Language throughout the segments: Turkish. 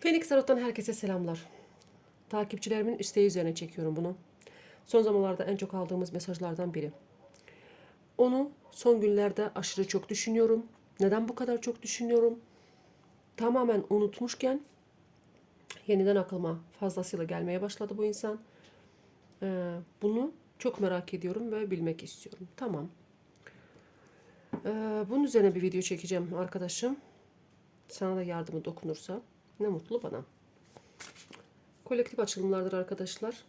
Phoenix Tarot'tan herkese selamlar. Takipçilerimin isteği üzerine çekiyorum bunu. Son zamanlarda en çok aldığımız mesajlardan biri. Onu son günlerde aşırı çok düşünüyorum. Neden bu kadar çok düşünüyorum? Tamamen unutmuşken yeniden aklıma fazlasıyla gelmeye başladı bu insan. Ee, bunu çok merak ediyorum ve bilmek istiyorum. Tamam. Ee, bunun üzerine bir video çekeceğim arkadaşım. Sana da yardımı dokunursa ne mutlu bana. Kolektif açılımlardır arkadaşlar.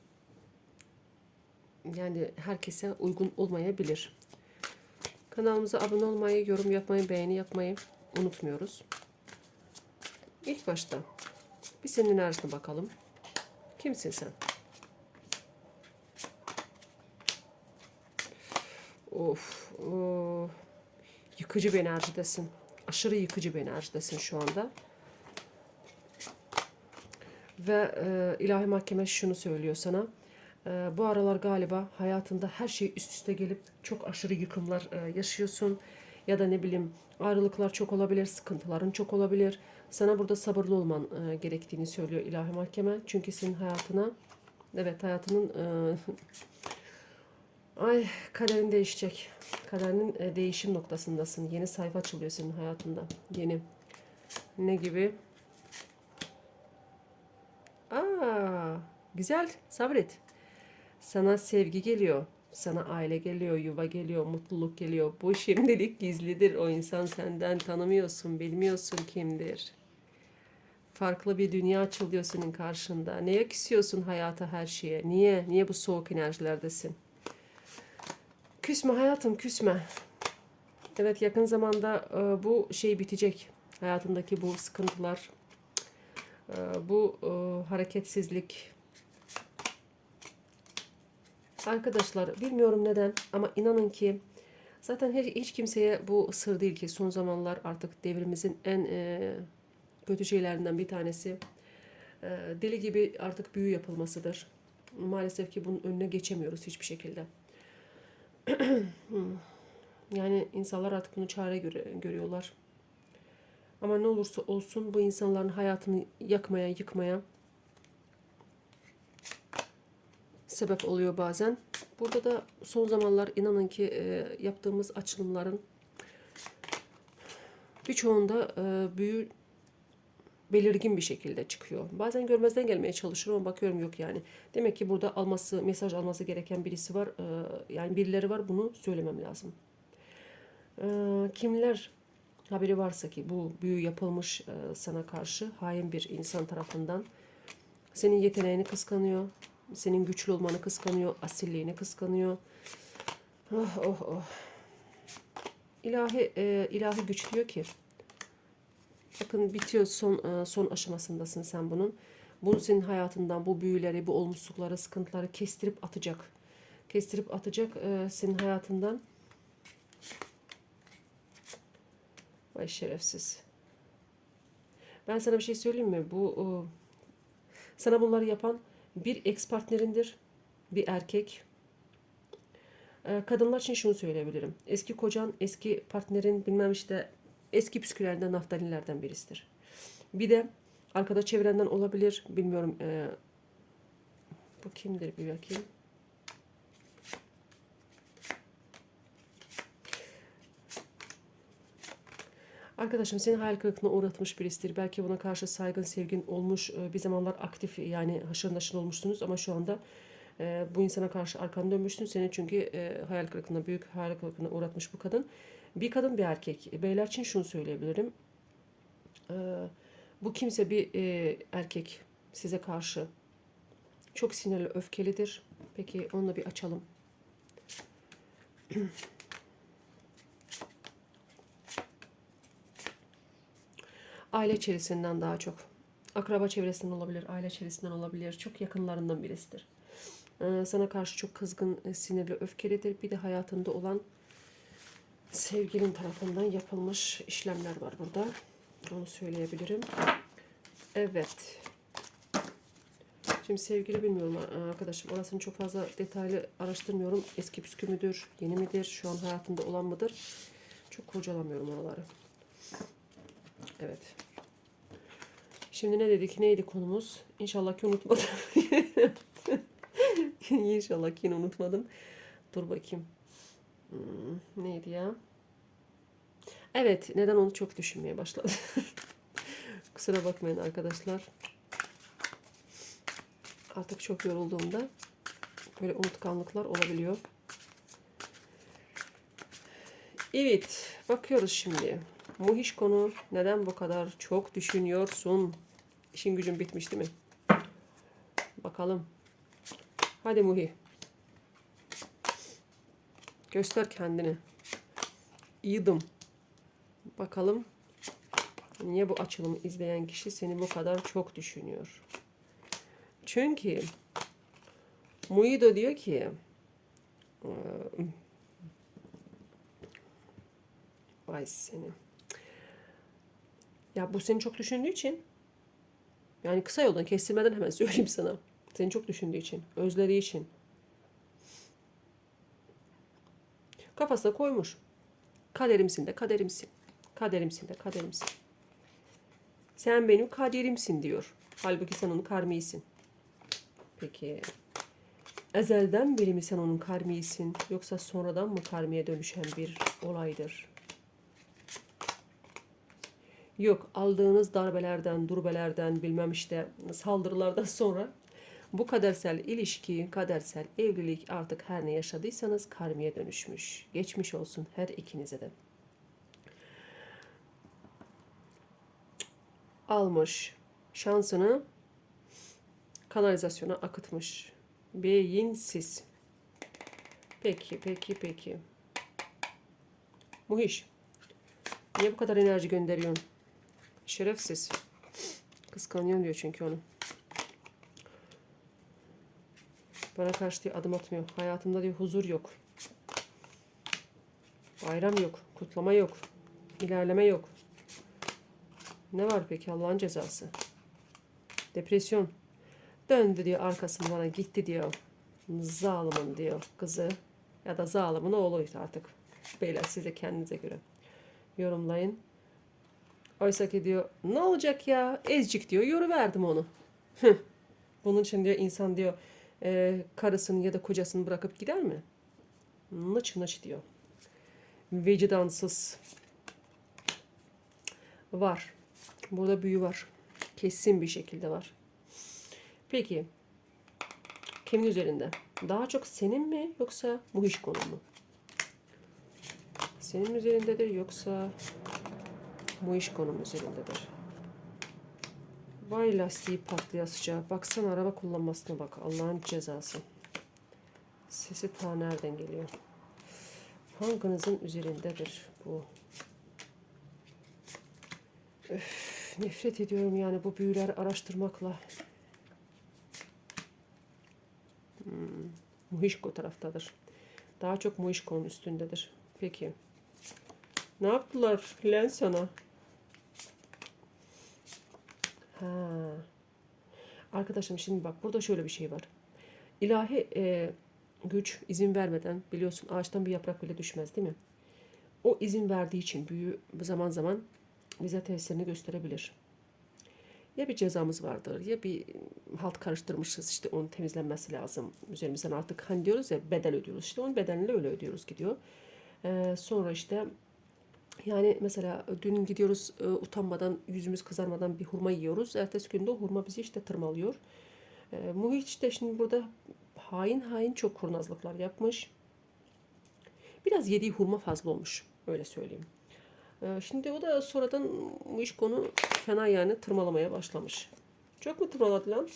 Yani herkese uygun olmayabilir. Kanalımıza abone olmayı, yorum yapmayı, beğeni yapmayı unutmuyoruz. İlk başta bir senin enerjine bakalım. Kimsin sen? Of, of. Yıkıcı bir enerjidesin. Aşırı yıkıcı bir enerjidesin şu anda. Ve e, ilahi mahkeme şunu söylüyor sana. E, bu aralar galiba hayatında her şey üst üste gelip çok aşırı yıkımlar e, yaşıyorsun. Ya da ne bileyim ayrılıklar çok olabilir, sıkıntıların çok olabilir. Sana burada sabırlı olman e, gerektiğini söylüyor ilahi mahkeme. Çünkü senin hayatına, evet hayatının e, Ay kaderin değişecek. Kaderinin e, değişim noktasındasın. Yeni sayfa açılıyor senin hayatında. Yeni. Ne gibi? Aa, güzel. Sabret. Sana sevgi geliyor. Sana aile geliyor, yuva geliyor, mutluluk geliyor. Bu şimdilik gizlidir. O insan senden tanımıyorsun, bilmiyorsun kimdir. Farklı bir dünya açılıyor senin karşında. Neye küsüyorsun hayata, her şeye? Niye? Niye bu soğuk enerjilerdesin? Küsme hayatım küsme. Evet yakın zamanda e, bu şey bitecek. Hayatındaki bu sıkıntılar, bu e, hareketsizlik. Arkadaşlar bilmiyorum neden ama inanın ki zaten hiç, kimseye bu sır değil ki son zamanlar artık devrimizin en e, kötü şeylerinden bir tanesi e, deli gibi artık büyü yapılmasıdır. Maalesef ki bunun önüne geçemiyoruz hiçbir şekilde. Yani insanlar artık bunu çare görüyorlar. Ama ne olursa olsun bu insanların hayatını yakmaya, yıkmaya sebep oluyor bazen. Burada da son zamanlar inanın ki e, yaptığımız açılımların birçoğunda e, büyü belirgin bir şekilde çıkıyor. Bazen görmezden gelmeye çalışıyorum ama bakıyorum yok yani. Demek ki burada alması, mesaj alması gereken birisi var. Ee, yani birileri var bunu söylemem lazım. Ee, kimler haberi varsa ki bu büyü yapılmış e, sana karşı hain bir insan tarafından senin yeteneğini kıskanıyor. Senin güçlü olmanı kıskanıyor. Asilliğini kıskanıyor. Oh oh oh. İlahi, e, ilahi güç diyor ki Bakın bitiyor son son aşamasındasın sen bunun. Bunu senin hayatından bu büyüleri, bu olumsuzlukları, sıkıntıları kestirip atacak. Kestirip atacak senin hayatından. Vay şerefsiz. Ben sana bir şey söyleyeyim mi? Bu sana bunları yapan bir ex partnerindir. Bir erkek. Kadınlar için şunu söyleyebilirim. Eski kocan, eski partnerin bilmem işte eski püsküllerden naftalinlerden birisidir. Bir de arkada çevrenden olabilir. Bilmiyorum. E, bu kimdir bir bakayım. Arkadaşım seni hayal kırıklığına uğratmış birisidir. Belki buna karşı saygın, sevgin olmuş. Bir zamanlar aktif yani haşır naşır olmuşsunuz ama şu anda e, bu insana karşı arkanı dönmüşsün. Seni çünkü e, hayal kırıklığına, büyük hayal kırıklığına uğratmış bu kadın. Bir kadın bir erkek. Beyler için şunu söyleyebilirim. Bu kimse bir e, erkek size karşı çok sinirli, öfkelidir. Peki onunla bir açalım. aile çevresinden daha çok. Akraba çevresinden olabilir, aile çevresinden olabilir. Çok yakınlarından birisidir. Ee, sana karşı çok kızgın, sinirli, öfkelidir. Bir de hayatında olan sevgilin tarafından yapılmış işlemler var burada. Onu söyleyebilirim. Evet. Şimdi sevgili bilmiyorum arkadaşım. Orasını çok fazla detaylı araştırmıyorum. Eski püskü müdür, yeni midir, şu an hayatında olan mıdır? Çok kurcalamıyorum oraları. Evet. Şimdi ne dedik? Neydi konumuz? İnşallah ki unutmadım. İnşallah ki unutmadım. Dur bakayım. Hmm, neydi ya? Evet, neden onu çok düşünmeye başladım. Kusura bakmayın arkadaşlar. Artık çok yorulduğumda böyle unutkanlıklar olabiliyor. Evet, bakıyoruz şimdi. Muhiş konu neden bu kadar çok düşünüyorsun? İşin gücün bitmiş değil mi? Bakalım. Hadi Muhi. Göster kendini. İyiydim. Bakalım. Niye bu açılımı izleyen kişi seni bu kadar çok düşünüyor? Çünkü Muido diyor ki Vay seni. Ya bu seni çok düşündüğü için yani kısa yoldan kestirmeden hemen söyleyeyim sana. Seni çok düşündüğü için, özlediği için. Kafasına koymuş. Kaderimsin de kaderimsin. Kaderimsin de kaderimsin. Sen benim kaderimsin diyor. Halbuki sen onun karmiyisin. Peki ezelden beri mi sen onun karmiyisin yoksa sonradan mı karmiye dönüşen bir olaydır? Yok aldığınız darbelerden, durbelerden bilmem işte saldırılardan sonra bu kadersel ilişki, kadersel evlilik artık her ne yaşadıysanız karmiye dönüşmüş. Geçmiş olsun her ikinize de. Almış şansını kanalizasyona akıtmış. Beyinsiz. Peki, peki, peki. Muhiş. Niye bu kadar enerji gönderiyorsun? Şerefsiz. Kıskanıyorum diyor çünkü onu. Bana karşı diyor adım atmıyor. Hayatımda diyor huzur yok. Bayram yok. Kutlama yok. ilerleme yok. Ne var peki Allah'ın cezası? Depresyon. Döndü diyor arkasını bana gitti diyor. Zalimin diyor kızı. Ya da zalimin oğlu artık. Beyler siz de kendinize göre yorumlayın. Oysa ki diyor ne olacak ya ezcik diyor yoru verdim onu. Bunun için diyor insan diyor e, karısını ya da kocasını bırakıp gider mi? Nıç nıç diyor. Vicdansız. Var. Burada büyü var. Kesin bir şekilde var. Peki. Kimin üzerinde? Daha çok senin mi yoksa bu iş konu mu? Senin üzerindedir yoksa bu iş konum üzerindedir. Vay lastiği patlayasıca. Baksana araba kullanmasına bak. Allah'ın cezası. Sesi ta nereden geliyor? Hangınızın üzerindedir bu? Öf, nefret ediyorum yani bu büyüler araştırmakla. Hmm, Muhişko taraftadır. Daha çok Muhişko'nun üstündedir. Peki. Ne yaptılar lan sana? Ha. Arkadaşım şimdi bak burada şöyle bir şey var. İlahi e, güç izin vermeden biliyorsun ağaçtan bir yaprak bile düşmez değil mi? O izin verdiği için büyü zaman zaman bize tesirini gösterebilir. Ya bir cezamız vardır ya bir halt karıştırmışız işte onun temizlenmesi lazım. Üzerimizden artık hani diyoruz ya bedel ödüyoruz işte onun bedelini öyle ödüyoruz gidiyor. Ee, sonra işte yani mesela dün gidiyoruz e, utanmadan, yüzümüz kızarmadan bir hurma yiyoruz. Ertesi günde o hurma bizi işte tırmalıyor. E, Muhiç de şimdi burada hain hain çok kurnazlıklar yapmış. Biraz yediği hurma fazla olmuş. Öyle söyleyeyim. E, şimdi o da sonradan Muhiç konu fena yani tırmalamaya başlamış. Çok mu tırmaladı lan?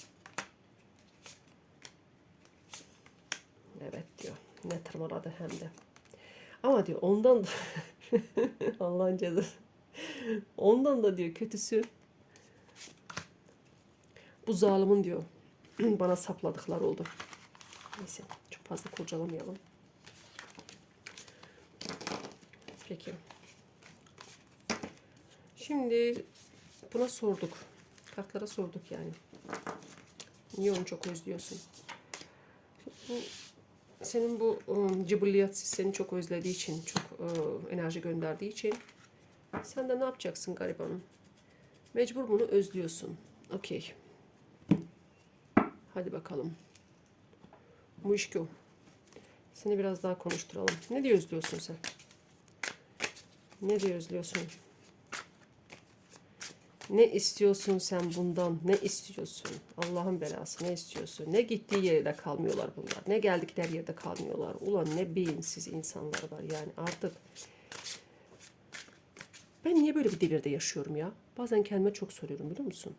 Evet diyor. Ne tırmaladı hem de. Ama diyor ondan da Allah'ın cezası. Ondan da diyor kötüsü bu zalimin diyor bana sapladıklar oldu. Neyse çok fazla kurcalamayalım. Peki. Şimdi buna sorduk. Kartlara sorduk yani. Niye onu çok özlüyorsun? Bu senin bu um, cibilliyat seni çok özlediği için, çok uh, enerji gönderdiği için sen de ne yapacaksın garibanım? Mecbur bunu özlüyorsun. Okey. Hadi bakalım. Muşko. Seni biraz daha konuşturalım. Ne diye özlüyorsun sen? Ne diye özlüyorsun? Ne istiyorsun sen bundan? Ne istiyorsun? Allah'ın belası ne istiyorsun? Ne gittiği yerde kalmıyorlar bunlar. Ne geldikleri yerde kalmıyorlar. Ulan ne beyinsiz insanlar var yani artık. Ben niye böyle bir devirde yaşıyorum ya? Bazen kendime çok soruyorum biliyor musun?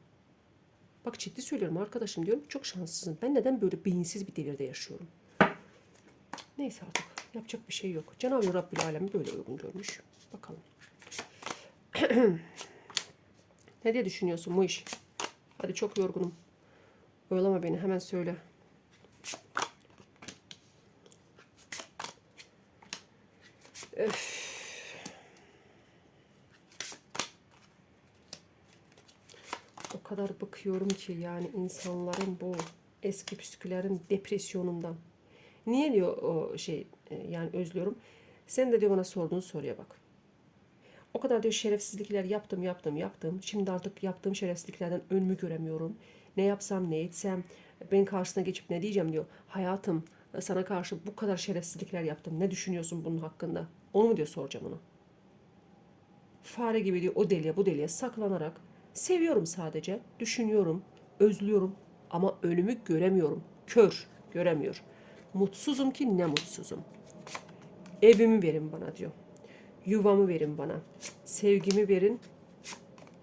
Bak ciddi söylüyorum arkadaşım diyorum çok şanssızım. Ben neden böyle beyinsiz bir devirde yaşıyorum? Neyse artık yapacak bir şey yok. Cenab-ı Rabbül Alem böyle uygun görmüş. Bakalım. ne diye düşünüyorsun bu iş? Hadi çok yorgunum. Oyalama beni hemen söyle. Öf. O kadar bakıyorum ki yani insanların bu eski püskülerin depresyonundan. Niye diyor o şey e, yani özlüyorum. Sen de diyor bana sorduğun soruya bak. O kadar diyor şerefsizlikler yaptım yaptım yaptım. Şimdi artık yaptığım şerefsizliklerden önümü göremiyorum. Ne yapsam ne etsem ben karşısına geçip ne diyeceğim diyor. Hayatım sana karşı bu kadar şerefsizlikler yaptım. Ne düşünüyorsun bunun hakkında? Onu mu diyor soracağım onu. Fare gibi diyor o deliye bu deliye saklanarak seviyorum sadece. Düşünüyorum, özlüyorum ama önümü göremiyorum. Kör, göremiyor. Mutsuzum ki ne mutsuzum. Evimi verin bana diyor. Yuvamı verin bana. Sevgimi verin.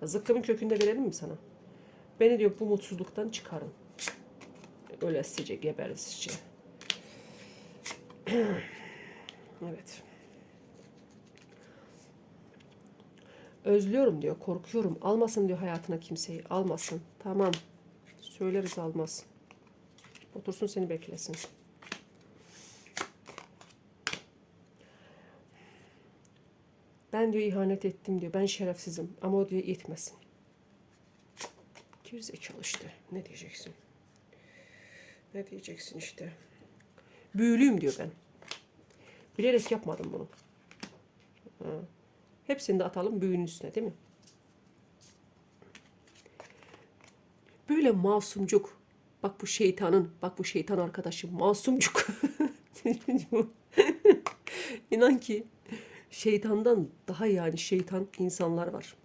Zıkkımın kökünde verelim mi sana? Beni diyor bu mutsuzluktan çıkarın. Ölesice, geberesice. evet. Özlüyorum diyor, korkuyorum. Almasın diyor hayatına kimseyi. Almasın. Tamam. Söyleriz almaz. Otursun seni beklesin. Ben diyor ihanet ettim diyor. Ben şerefsizim. Ama o diyor yetmesin. Gerizekalı işte. Ne diyeceksin? Ne diyeceksin işte? Büyülüyüm diyor ben. Bilerek yapmadım bunu. Ha. Hepsini de atalım büyünün üstüne değil mi? Böyle masumcuk. Bak bu şeytanın, bak bu şeytan arkadaşım masumcuk. İnan ki şeytandan daha yani şeytan insanlar var.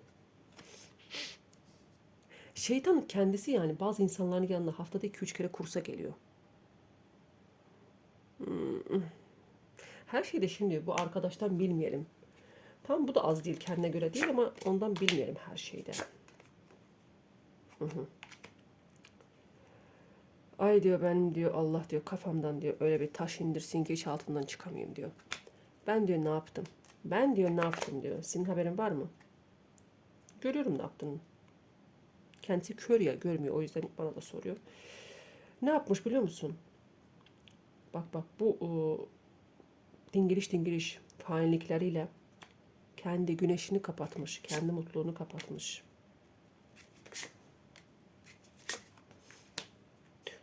Şeytanın kendisi yani bazı insanların yanına haftada 2-3 kere kursa geliyor. Hmm. Her şeyde şimdi bu arkadaştan bilmeyelim. Tam bu da az değil kendine göre değil ama ondan bilmeyelim her şeyde. Ay diyor ben diyor Allah diyor kafamdan diyor öyle bir taş indirsin ki hiç altından çıkamayayım diyor. Ben diyor ne yaptım? Ben diyor ne yaptım diyor. Senin haberin var mı? Görüyorum ne yaptığını. Kendisi kör ya görmüyor o yüzden bana da soruyor. Ne yapmış biliyor musun? Bak bak bu o, dingiliş dingiliş hainlikleriyle kendi güneşini kapatmış, kendi mutluluğunu kapatmış.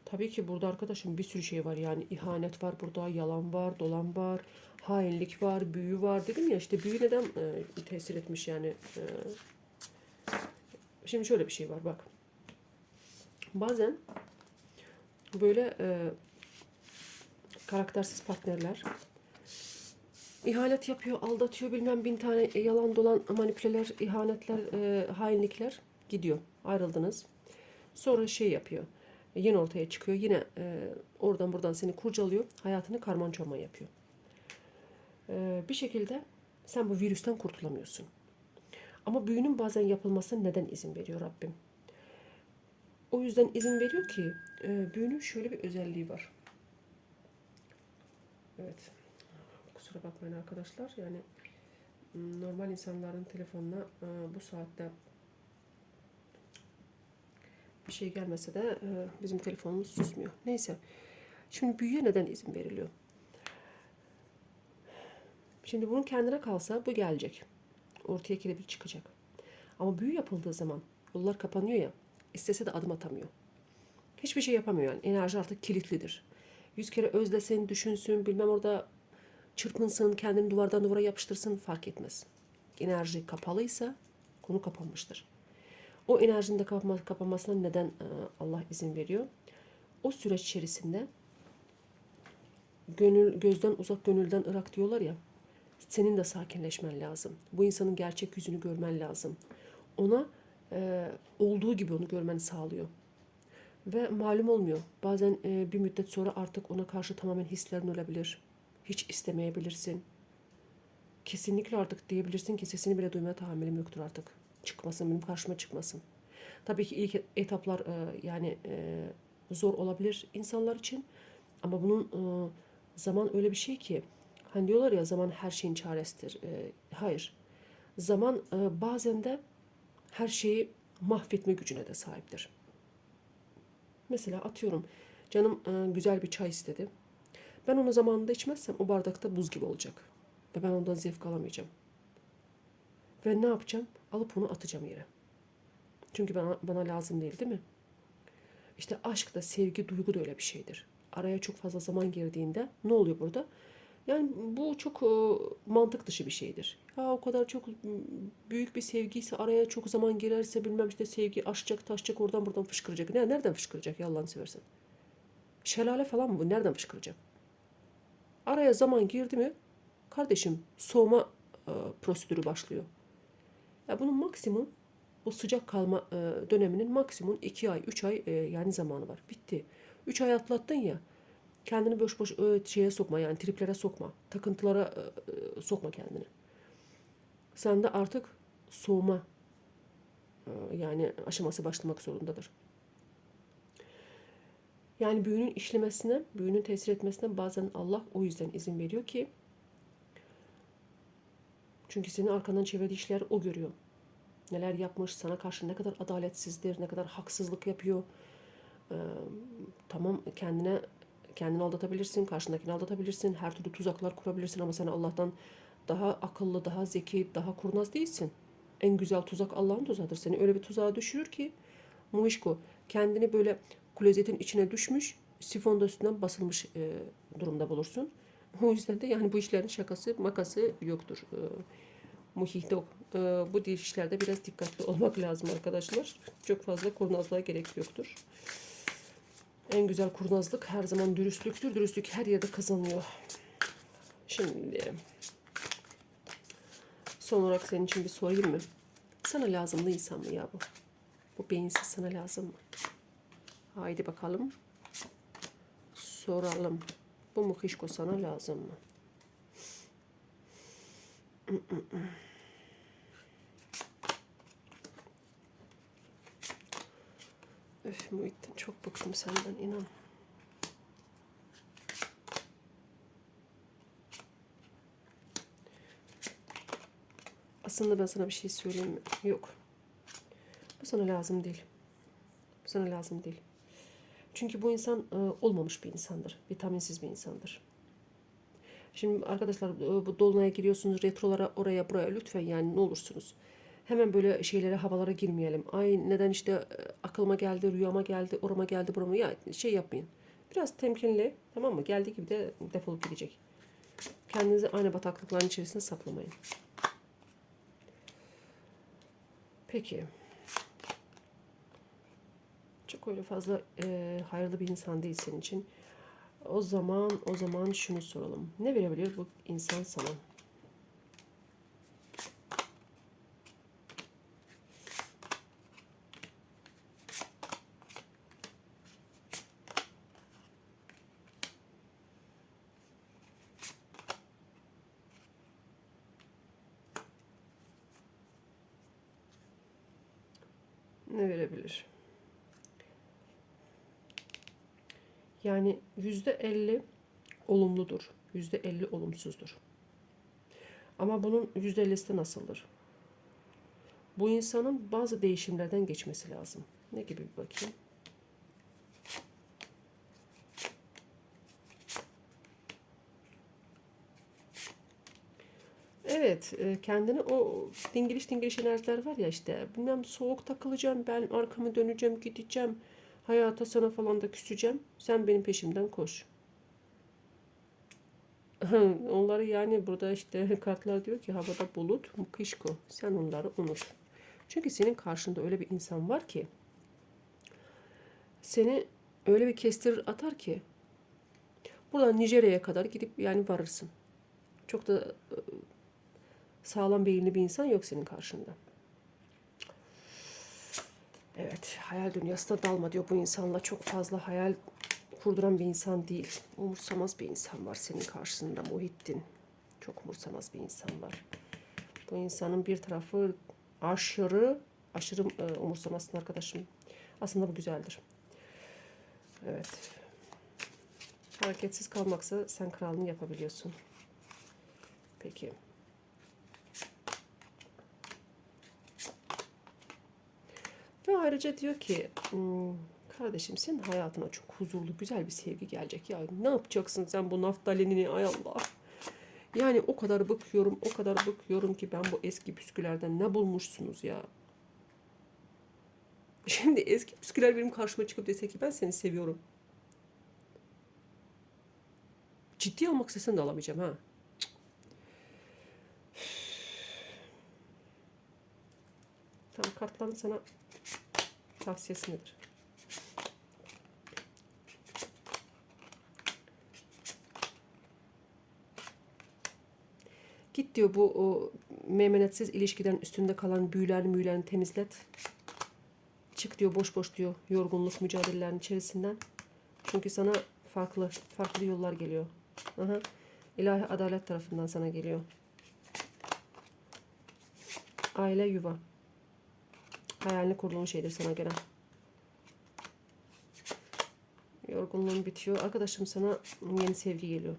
Tabii ki burada arkadaşım bir sürü şey var yani ihanet var burada, yalan var, dolan var, hainlik var, büyü var dedim ya işte büyü neden e, tesir etmiş yani. E, şimdi şöyle bir şey var bak. Bazen böyle e, karaktersiz partnerler ihanet yapıyor, aldatıyor bilmem bin tane yalan dolan manipüleler, ihanetler, e, hainlikler gidiyor. Ayrıldınız. Sonra şey yapıyor. Yine ortaya çıkıyor. Yine e, oradan buradan seni kurcalıyor. Hayatını karman çorman yapıyor. E, bir şekilde sen bu virüsten kurtulamıyorsun. Ama büyünün bazen yapılmasına neden izin veriyor Rabbim? O yüzden izin veriyor ki e, büyünün şöyle bir özelliği var. Evet. Kusura bakmayın arkadaşlar. Yani normal insanların telefonuna e, bu saatte bir şey gelmese de e, bizim telefonumuz susmuyor. Neyse. Şimdi büyüye neden izin veriliyor? Şimdi bunun kendine kalsa bu gelecek. Ortaya kelebek çıkacak. Ama büyü yapıldığı zaman yollar kapanıyor ya. istese de adım atamıyor. Hiçbir şey yapamıyor yani. Enerji artık kilitlidir. Yüz kere özlesin, düşünsün, bilmem orada çırpınsın, kendini duvardan duvara yapıştırsın fark etmez. Enerji kapalıysa konu kapanmıştır. O enerjinin de kapanmasına neden e, Allah izin veriyor? O süreç içerisinde gönül gözden uzak gönülden ırak diyorlar ya. Senin de sakinleşmen lazım. Bu insanın gerçek yüzünü görmen lazım. Ona e, olduğu gibi onu görmeni sağlıyor. Ve malum olmuyor. Bazen e, bir müddet sonra artık ona karşı tamamen hislerin ölebilir. Hiç istemeyebilirsin. Kesinlikle artık diyebilirsin ki sesini bile duymaya tahammülüm yoktur artık. Çıkmasın, benim karşıma çıkmasın. Tabii ki ilk etaplar e, yani e, zor olabilir insanlar için. Ama bunun e, zaman öyle bir şey ki hani diyorlar ya zaman her şeyin çaresidir. E, hayır. Zaman e, bazen de her şeyi mahvetme gücüne de sahiptir. Mesela atıyorum canım e, güzel bir çay istedi. Ben onu zamanında içmezsem o bardakta buz gibi olacak. Ve ben ondan zevk alamayacağım. Ve ne yapacağım? Alıp onu atacağım yere. Çünkü bana, bana lazım değil değil mi? İşte aşk da sevgi, duygu da öyle bir şeydir. Araya çok fazla zaman girdiğinde ne oluyor burada? Yani bu çok e, mantık dışı bir şeydir. Ya o kadar çok büyük bir sevgiyse araya çok zaman girerse bilmem işte sevgi aşacak, taşacak, oradan buradan fışkıracak. Ne, nereden fışkıracak ya Allah'ını seversen? Şelale falan mı bu? Nereden fışkıracak? Araya zaman girdi mi kardeşim soğuma e, prosedürü başlıyor. Ya bunun maksimum bu sıcak kalma e, döneminin maksimum 2 ay, 3 ay e, yani zamanı var. Bitti. 3 ay atlattın ya. Kendini boş boş şeye sokma yani triplere sokma. Takıntılara sokma kendini. Sende artık soğuma yani aşaması başlamak zorundadır. Yani büyünün işlemesine, büyünün tesir etmesine bazen Allah o yüzden izin veriyor ki çünkü senin arkandan çevirdiği işler o görüyor. Neler yapmış, sana karşı ne kadar adaletsizdir, ne kadar haksızlık yapıyor. Ee, tamam kendine kendini aldatabilirsin, karşındakini aldatabilirsin, her türlü tuzaklar kurabilirsin ama sen Allah'tan daha akıllı, daha zeki, daha kurnaz değilsin. En güzel tuzak Allah'ın tuzağıdır. Seni öyle bir tuzağa düşürür ki Muişko kendini böyle klozetin içine düşmüş, sifon da üstünden basılmış e, durumda bulursun. O yüzden de yani bu işlerin şakası, makası yoktur. E, muhite e, bu işlerde biraz dikkatli olmak lazım arkadaşlar. Çok fazla kurnazlığa gerek yoktur. En güzel kurnazlık her zaman dürüstlüktür. Dürüstlük her yerde kazanıyor. Şimdi son olarak senin için bir sorayım mı? Sana lazımlı insan mı ya bu? Bu beyinsiz sana lazım mı? Haydi bakalım. Soralım. Bu mukişko sana lazım mı? Öf Muhittin çok bıktım senden inan. Aslında ben sana bir şey söyleyeyim mi? Yok. Bu sana lazım değil. Bu sana lazım değil. Çünkü bu insan e, olmamış bir insandır. Vitaminsiz bir insandır. Şimdi arkadaşlar e, bu dolunaya giriyorsunuz retrolara oraya buraya lütfen yani ne olursunuz. Hemen böyle şeylere havalara girmeyelim. Ay neden işte e, aklıma geldi, rüyama geldi, orama geldi, burama ya şey yapmayın. Biraz temkinli tamam mı? Geldiği gibi de defolup gidecek. Kendinizi aynı bataklıkların içerisinde saklamayın. Peki. Çok öyle fazla e, hayırlı bir insan değil senin için. O zaman o zaman şunu soralım. Ne verebilir bu insan sana? %50 olumludur. %50 olumsuzdur. Ama bunun %50'si nasıldır? Bu insanın bazı değişimlerden geçmesi lazım. Ne gibi bir bakayım. Evet, e, kendini o dingiliş dingiliş enerjiler var ya işte bilmem soğuk takılacağım ben arkamı döneceğim gideceğim Hayata sana falan da küseceğim. Sen benim peşimden koş. Onları yani burada işte kartlar diyor ki havada bulut, kışko. Sen onları unut. Çünkü senin karşında öyle bir insan var ki seni öyle bir kestirir atar ki buradan Nijerya'ya kadar gidip yani varırsın. Çok da e, sağlam beyinli bir insan yok senin karşında. Evet, hayal dünyasına dalma diyor bu insanla. Çok fazla hayal kurduran bir insan değil. Umursamaz bir insan var senin karşısında Muhittin. Çok umursamaz bir insan var. Bu insanın bir tarafı aşırı, aşırı e, umursamazsın arkadaşım. Aslında bu güzeldir. Evet. Hareketsiz kalmaksa sen kralını yapabiliyorsun. Peki. Ve ayrıca diyor ki "Hmm, kardeşim senin hayatına çok huzurlu güzel bir sevgi gelecek. Ya ne yapacaksın sen bu naftalenini ay Allah. Yani o kadar bakıyorum o kadar bakıyorum ki ben bu eski püskülerden ne bulmuşsunuz ya. Şimdi eski püsküler benim karşıma çıkıp dese ki ben seni seviyorum. Ciddi almak istesen de alamayacağım ha. Tamam kartların sana tavsiyesi nedir? Git diyor bu o meymenetsiz ilişkiden üstünde kalan büyülerini müyülerini temizlet. Çık diyor boş boş diyor yorgunluk mücadelelerin içerisinden. Çünkü sana farklı farklı yollar geliyor. Aha. İlahi adalet tarafından sana geliyor. Aile yuva. Hayalini kurduğun şeydir sana gelen. Yorgunluğun bitiyor. Arkadaşım sana yeni sevgi geliyor.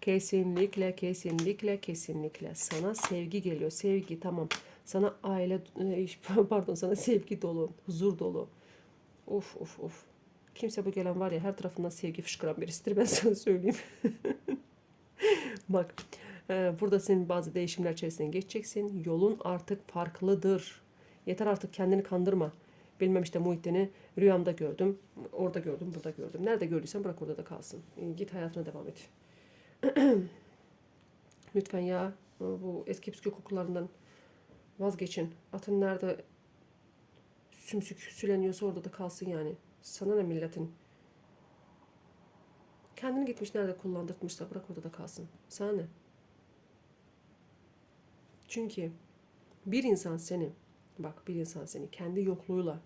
Kesinlikle, kesinlikle, kesinlikle. Sana sevgi geliyor. Sevgi tamam. Sana aile, e, pardon sana sevgi dolu, huzur dolu. Of of of. Kimse bu gelen var ya her tarafından sevgi fışkıran birisidir ben sana söyleyeyim. Bak e, burada senin bazı değişimler içerisinden geçeceksin. Yolun artık farklıdır. Yeter artık kendini kandırma. Bilmem işte Muhittin'i rüyamda gördüm. Orada gördüm, burada gördüm. Nerede gördüysen bırak orada da kalsın. E, Git hayatına devam et. Lütfen ya bu eski püskü kokularından vazgeçin. Atın nerede sümsük süleniyorsa orada da kalsın yani. Sana ne milletin? Kendini gitmiş nerede kullandırtmışsa bırak orada da kalsın. Sana ne? Çünkü bir insan seni, bak bir insan seni kendi yokluğuyla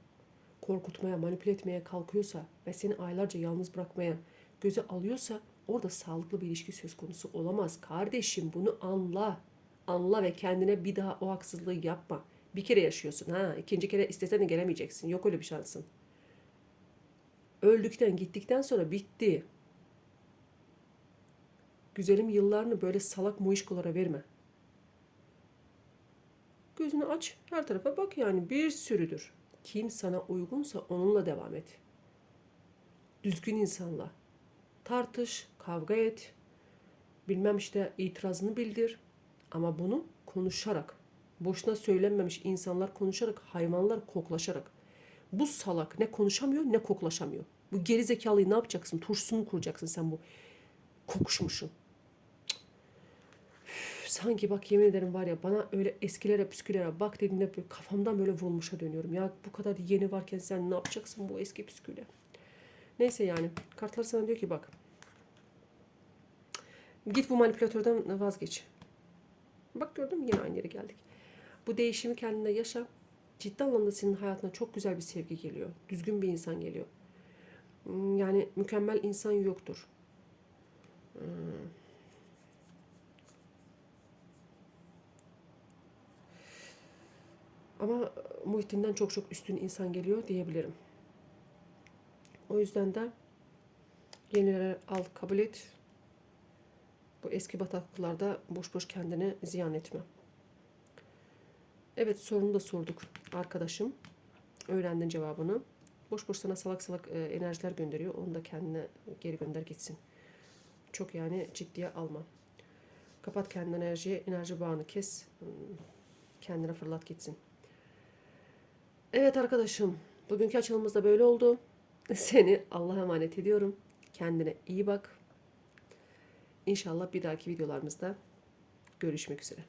korkutmaya, manipüle etmeye kalkıyorsa ve seni aylarca yalnız bırakmaya göze alıyorsa orada sağlıklı bir ilişki söz konusu olamaz. Kardeşim bunu anla. Anla ve kendine bir daha o haksızlığı yapma. Bir kere yaşıyorsun ha. ikinci kere istesen de gelemeyeceksin. Yok öyle bir şansın. Öldükten gittikten sonra bitti. Güzelim yıllarını böyle salak muişkolara verme. Gözünü aç, her tarafa bak yani bir sürüdür. Kim sana uygunsa onunla devam et. Düzgün insanla. Tartış, kavga et. Bilmem işte itirazını bildir. Ama bunu konuşarak. Boşuna söylenmemiş insanlar konuşarak, hayvanlar koklaşarak. Bu salak ne konuşamıyor ne koklaşamıyor. Bu geri zekalıyı ne yapacaksın? Turşusunu kuracaksın sen bu kokuşmuşun? Sanki bak yemin ederim var ya bana öyle eskilere püskülere bak dediğinde böyle kafamdan böyle vurulmuşa dönüyorum. Ya bu kadar yeni varken sen ne yapacaksın bu eski püsküle? Neyse yani kartlar sana diyor ki bak git bu manipülatörden vazgeç. Bak gördün mü yine aynı yere geldik. Bu değişimi kendinde yaşa. Ciddi anlamda senin hayatına çok güzel bir sevgi geliyor. Düzgün bir insan geliyor. Hmm, Yani mükemmel insan yoktur. Hmm. Ama Muhittin'den çok çok üstün insan geliyor diyebilirim. O yüzden de yenileri al kabul et. Bu eski bataklıklarda boş boş kendini ziyan etme. Evet sorunu da sorduk arkadaşım. Öğrendin cevabını. Boş boş sana salak salak e, enerjiler gönderiyor. Onu da kendine geri gönder gitsin. Çok yani ciddiye alma. Kapat kendi enerjiyi, enerji bağını kes. Hmm, Kendine fırlat gitsin. Evet arkadaşım, bugünkü açılımımız da böyle oldu. Seni Allah'a emanet ediyorum. Kendine iyi bak. İnşallah bir dahaki videolarımızda görüşmek üzere.